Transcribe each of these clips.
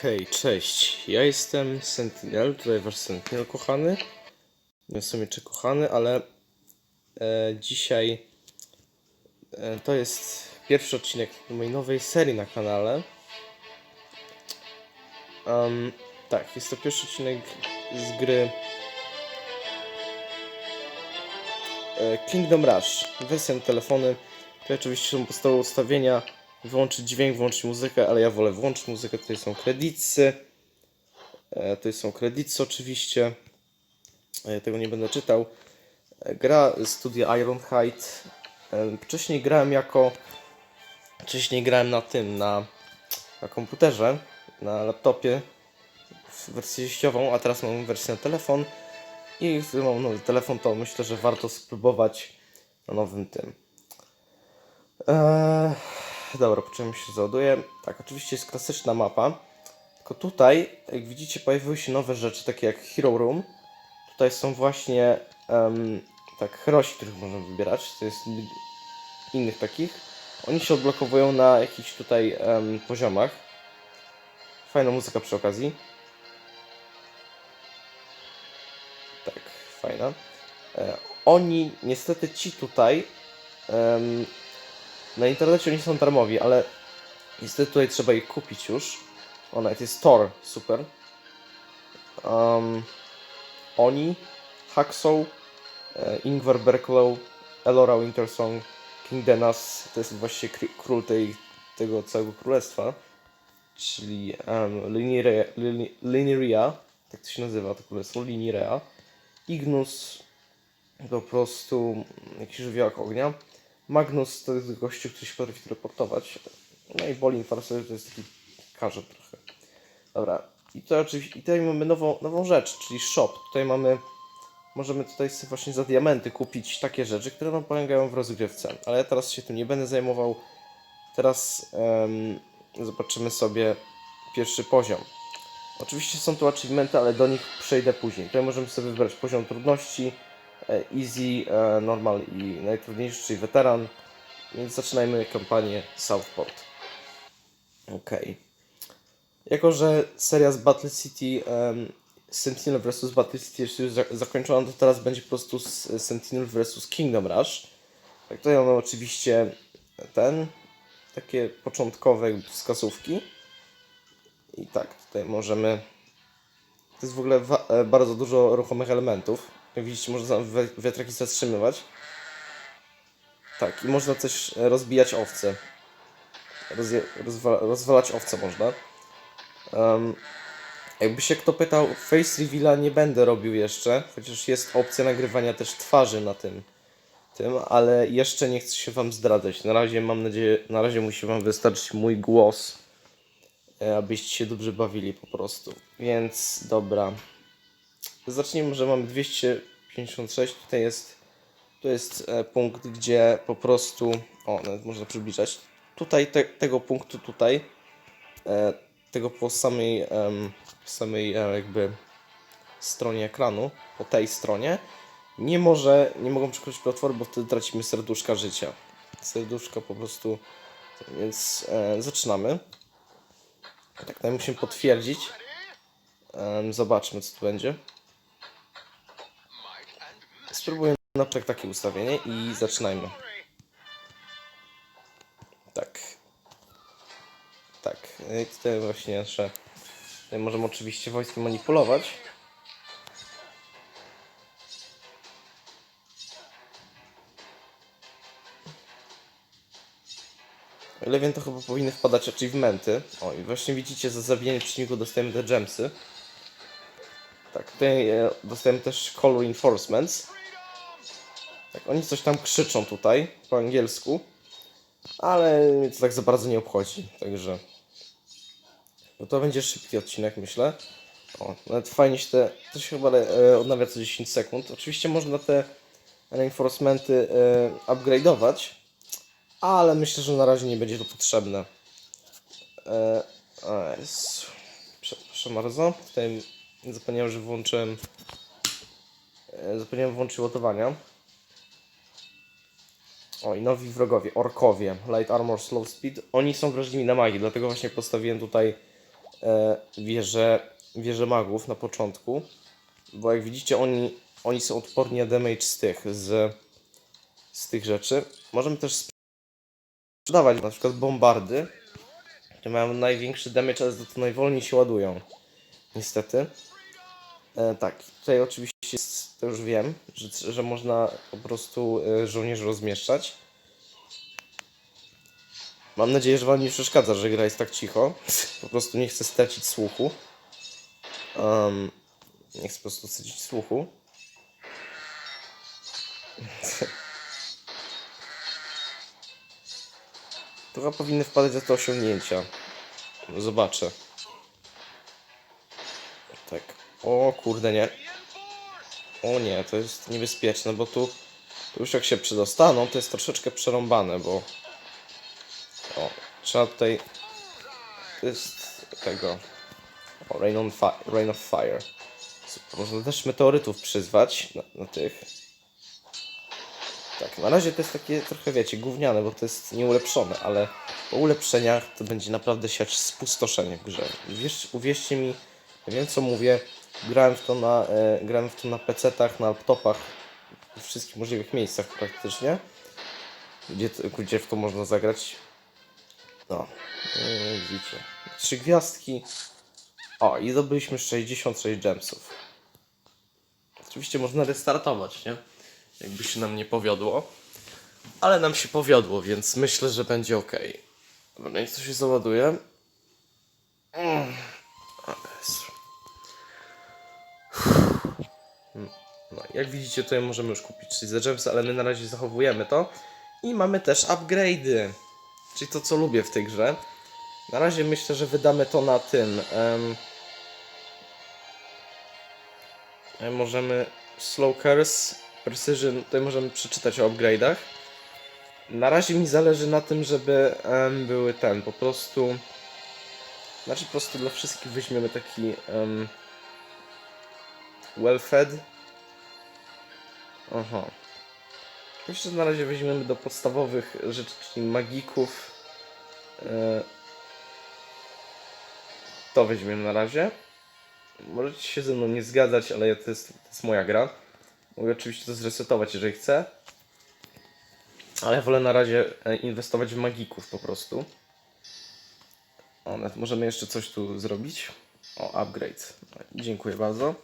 Okej, cześć. Ja jestem Sentinel, tutaj wasz Sentinel kochany. Nie w sumie czy kochany, ale e, dzisiaj e, to jest pierwszy odcinek mojej nowej serii na kanale. Em, tak, jest to pierwszy odcinek z gry e, Kingdom Rush. Wersja na telefony. To oczywiście są podstawowe ustawienia. Wyłączyć dźwięk, włączyć muzykę, ale ja wolę włączyć muzykę. Tutaj są kredytsy. E, Tutaj są kredytsy oczywiście. E, Tego nie będę czytał. E, Gra studia Ironhide. E, Wcześniej grałem jako... Wcześniej grałem na tym, na, na komputerze, na laptopie w wersję sieciową, a teraz mam wersję na telefon. I gdy mam nowy telefon, to myślę, że warto spróbować na nowym tym. Eee, dobra, po czym się załaduje. Tak, oczywiście jest klasyczna mapa. Tylko tutaj, jak widzicie, pojawiły się nowe rzeczy, takie jak Hero Room. Tutaj są właśnie em, tak, herosi, których można wybierać. To jest innych takich. Oni się odblokowują na jakichś tutaj em, poziomach. Fajna muzyka przy okazji. Tak, fajna. E, oni, niestety ci tutaj, em, na internecie oni są darmowi, ale niestety tutaj trzeba ich kupić już. O, nawet jest Tor, super. Um, oni, Hacksaw, e, Ingvar Berklow, Elora Wintersong, King Denas, to jest właściwie kr- król tej, tego całego królestwa, czyli um, Linyria, Lini- Linyria, tak to się nazywa to królestwo, Linyria, Ignus, po prostu jakiś żywiołak ognia, Magnus to jest gościu, który się potrafi teleportować, no i Bolin Farser to jest taki karze trochę. Dobra, i tutaj oczywiście, i tutaj mamy nową, nową rzecz, czyli shop. Tutaj mamy, możemy tutaj sobie właśnie za diamenty kupić takie rzeczy, które nam pomagają w rozgrywce. Ale ja teraz się tym nie będę zajmował. Teraz em, zobaczymy sobie pierwszy poziom. Oczywiście są tu achievementy, ale do nich przejdę później. Tutaj możemy sobie wybrać poziom trudności, easy, e, normal i najtrudniejszy, czyli weteran. Więc zaczynajmy kampanię Southport. Okej. Jako, że seria z Battle City um, Sentinel vs Battle City jest już za- zakończona, to teraz będzie po prostu Sentinel vs Kingdom Rush. Tak, tutaj mamy oczywiście ten, takie początkowe wskazówki. I tak, tutaj możemy... To jest w ogóle e, bardzo dużo ruchomych elementów. Jak widzicie, można wiatraki zatrzymywać. Tak, i można e, rozbijać owce. Rozje- rozwa- rozwalać owce można. Um, jakby się kto pytał, face reveala nie będę robił jeszcze, chociaż jest opcja nagrywania też twarzy na tym, tym, ale jeszcze nie chcę się wam zdradzać. Na razie mam nadzieję, na razie musi wam wystarczyć mój głos, e, abyście się dobrze bawili po prostu. Więc dobra. Zacznijmy, że mamy 256, tutaj jest to jest e, punkt, gdzie po prostu, o, nawet można przybliżać. Tutaj te, tego punktu tutaj e, tego po samej, samej e, jakby stronie ekranu, po tej stronie, nie może, nie mogą przekroczyć platformy, bo wtedy tracimy serduszka życia. Serduszka po prostu, więc e, zaczynamy. Tak, tutaj musimy potwierdzić. Em, zobaczmy, co tu będzie. Spróbuję na początek takie ustawienie i zaczynajmy. Tak. Tak, i tutaj właśnie jeszcze tutaj możemy oczywiście wojskiem manipulować. O ile wiem, to chyba powinny wpadać achievementy. O, i właśnie widzicie, za zabijanie przeciwników dostajemy te gemsy. Tak, tutaj e, dostajemy też call reinforcements. Tak, oni coś tam krzyczą tutaj po angielsku, ale mnie to tak za bardzo nie obchodzi, także... No to będzie szybki odcinek, myślę. O, nawet fajnie się te. To się chyba e, odnawia co 10 sekund. Oczywiście można te reinforcementy e, upgrade'ować, ale myślę, że na razie nie będzie to potrzebne. E, jest. Przepraszam bardzo. Tutaj zapomniałem, że włączyłem. E, zapomniałem włączyć ładowania. O, i nowi wrogowie, orkowie, light armor, slow speed. Oni są wrażliwi na magii, dlatego właśnie postawiłem tutaj e, wieżę, wieżę magów na początku, bo jak widzicie oni, oni są odporni na damage z tych, z, z tych rzeczy. Możemy też sprzedawać na przykład bombardy, które mają największy damage, ale to najwolniej się ładują. Niestety. E, tak, tutaj oczywiście jest, to już wiem, że, że można po prostu e, żołnierzy rozmieszczać. Mam nadzieję, że wam nie przeszkadza, że gra jest tak cicho. Po prostu nie chcę stracić słuchu. Um, nie chcę po prostu stracić słuchu. To chyba powinny wpadać za te osiągnięcia. Zobaczę. O kurde nie. O nie, to jest niebezpieczne, bo tu, tu już jak się przedostaną, to jest troszeczkę przerąbane, bo o, trzeba tutaj to jest tego o, Rain, on fi- Rain of Fire. Super. Można też meteorytów przyzwać na, na tych. Tak, na razie to jest takie trochę, wiecie, gówniane, bo to jest nieulepszone, ale po ulepszeniach to będzie naprawdę siać spustoszenie w grze. Wiesz, uwierzcie mi, ja wiem co mówię, grałem w to na, e, grałem w to na PC-tach, na laptopach, w wszystkich możliwych miejscach praktycznie, gdzie, gdzie w to można zagrać. No, e, widzicie. Trzy gwiazdki. O, i zdobyliśmy 66 gemsów. Oczywiście można restartować, nie? Jakby się nam nie powiodło. Ale nam się powiodło, więc myślę, że będzie ok. Dobra, niech to się załaduje. Mm. No, jak widzicie, tutaj możemy już kupić 30 gems, ale my na razie zachowujemy to. I mamy też upgrade'y. Czyli to, co lubię w tej grze. Na razie myślę, że wydamy to na tym. e, możemy Slow Curse, Precision, tutaj możemy przeczytać o upgrade'ach. Na razie mi zależy na tym, żeby em, były ten, po prostu... Znaczy po prostu dla wszystkich weźmiemy taki em, well-fed. Aha. Myślę, że na razie weźmiemy do podstawowych rzeczy, czyli magików. E, To weźmiemy na razie. Możecie się ze mną nie zgadzać, ale to jest, to jest moja gra. Mogę oczywiście to zresetować, jeżeli chcę. Ale wolę na razie e, inwestować w magików po prostu. O, możemy jeszcze coś tu zrobić. O, upgrade. Dziękuję bardzo.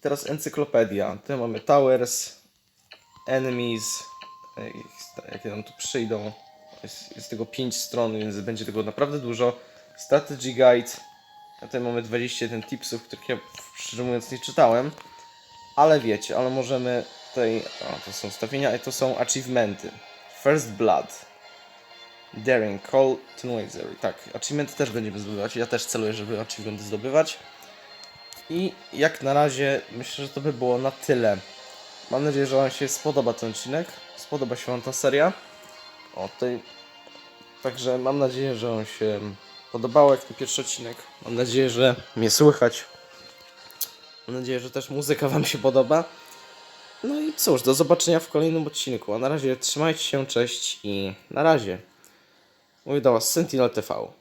I teraz encyklopedia. Tutaj mamy towers, enemies, jakie nam tu przyjdą. Jest, jest tego 5 stron, więc będzie tego naprawdę dużo. Strategy guide. A tutaj mamy 21 tipsów, których ja szczerze mówiąc nie czytałem. Ale wiecie, ale możemy tutaj. O, to są ustawienia, a to są achievementy. First Blood. Daring, Call to Noisy. Tak, achievementy też będziemy zdobywać. Ja też celuję, żeby achievementy zdobywać. I jak na razie myślę, że to by było na tyle. Mam nadzieję, że Wam się spodoba ten odcinek. Spodoba się Wam ta seria. O, tutaj... Także mam nadzieję, że on się podobał jak ten pierwszy odcinek. Mam nadzieję, że mnie słychać. Mam nadzieję, że też muzyka Wam się podoba. No i cóż, do zobaczenia w kolejnym odcinku. A na razie trzymajcie się, cześć i na razie. Mówi do Was Sentinel TV.